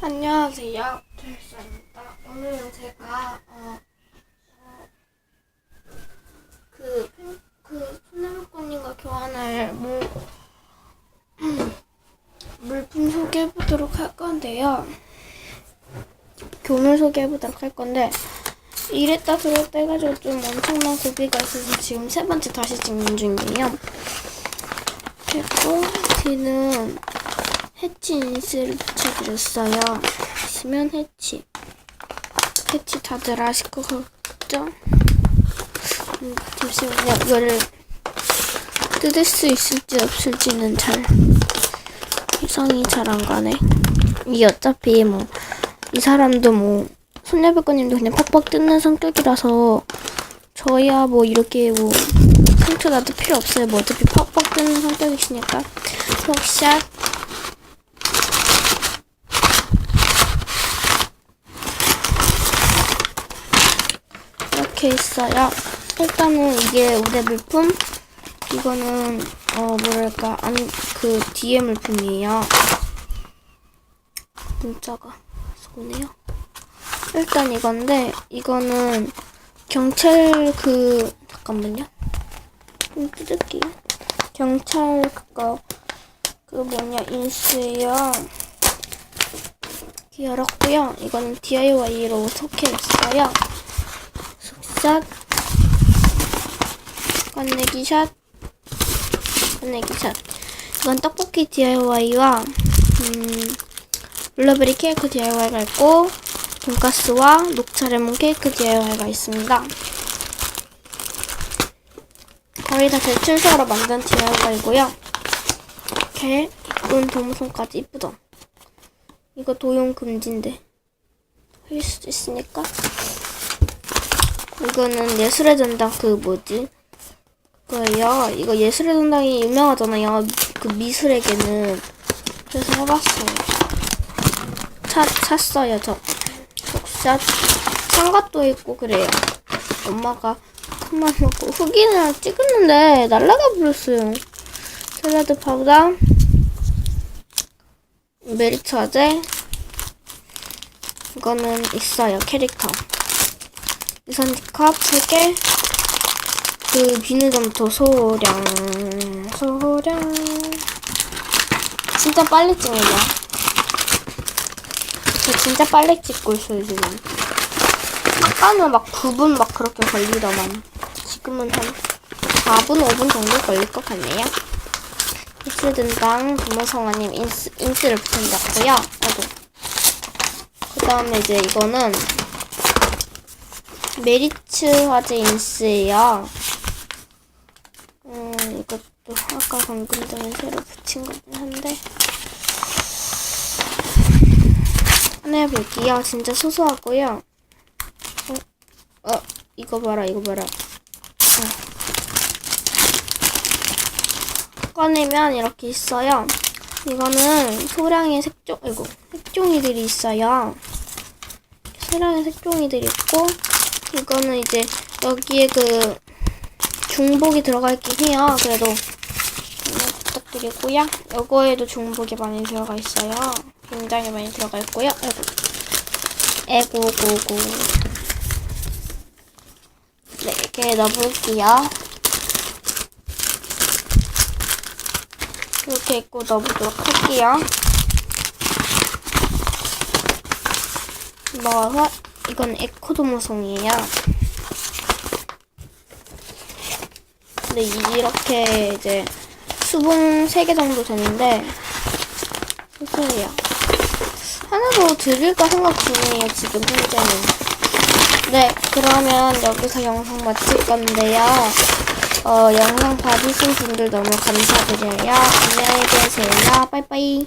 안녕하세요. 트레스입니다. 오늘은 제가 어, 어, 그, 그 손해물권님과 교환할 물, 물품 소개해 보도록 할 건데요. 교물 소개해 보도록 할 건데 이랬다 저랬다 해가지고 좀 엄청난 고비가 있어서 지금 세 번째 다시 찍는 중이에요. 그리고 뒤는 해치 인스를 붙여드렸어요. 보시면 해치. 해치 다들 아실 것 같죠? 음, 잠시만요. 이거를 뜯을 수 있을지 없을지는 잘 예상이 잘 안 가네. 이 어차피 뭐 이 사람도 뭐 손녀백과님도 그냥 팍팍 뜯는 성격이라서 저야 뭐 이렇게 뭐 상처 나도 필요 없어요. 뭐 어차피 팍팍 뜯는 성격이시니까. 럭샷 이렇게 있어요. 일단은 이게 우대 물품. 이거는 어 뭐랄까 안 그 뒤에 물품이에요. 문자가 오네요. 일단 이건데 이거는 경찰 그 잠깐만요. 좀 뜯을게요. 경찰 그거 그 뭐냐 인수예요. 열었고요. 이거는 DIY로 속해 있어요. 샷. 꺼내기 샷. 꺼내기 샷. 이건 떡볶이 DIY와 음, 블루베리 케이크 DIY가 있고 돈가스와 녹차 레몬 케이크 DIY가 있습니다. 거의 다 제출서로 만든 DIY이고요. 이렇게 이쁜 도무송까지 이쁘죠 이거 도용 금지인데. 흘릴 수도 있으니까 이거는 예술의 전당 그 뭐지? 그거예요. 이거 예술의 전당이 유명하잖아요. 그 미술에게는 그래서 해봤어요. 차, 찼어요 저. 독샷 창갑도 있고 그래요. 엄마가 큰맘 먹고 흑인을 찍었는데 날라가 버렸어요. 샐러드 파우더 메리처제 이거는 있어요 캐릭터. 유산지컵 3개. 그 비누점토 소량 소량. 진짜 빨리 찍네요 저 진짜 빨리 찍고 있어요 지금. 아까는 막 9분 막 그렇게 걸리더만. 지금은 한 4분 5분 정도 걸릴 것 같네요. 이슬든당 부모성아님 인스, 인스를 붙여드렸고요? 아이고. 그 다음에 이제 이거는 메리츠 화재 인스예요. 음, 이것도 아까 방금 전에 새로 붙인 거긴 한데. 하나 해볼게요. 진짜 소소하고요. 어, 어, 이거 봐라, 이거 봐라. 어. 꺼내면 이렇게 있어요. 이거는 소량의 색종, 아이고, 색종이들이 있어요. 소량의 색종이들이 있고, 이거는 이제 여기에 그 중복이 들어가 있긴 해요. 그래도 부탁드리고요. 요거에도 중복이 많이 들어가 있어요. 굉장히 많이 들어가 있고요. 아이고. 에고고고. 네, 이렇게 넣어볼게요. 이렇게 입고 넣어보도록 할게요. 넣어서 이건 에코도모송이에요. 근데 이렇게 이제 수분 3개 정도 되는데 소소해요. 하나 더 드릴까 생각 중이에요, 지금 현재는. 네, 그러면 여기서 영상 마칠 건데요. 어, 영상 봐주신 분들 너무 감사드려요. 안녕히 계세요. 빠이빠이.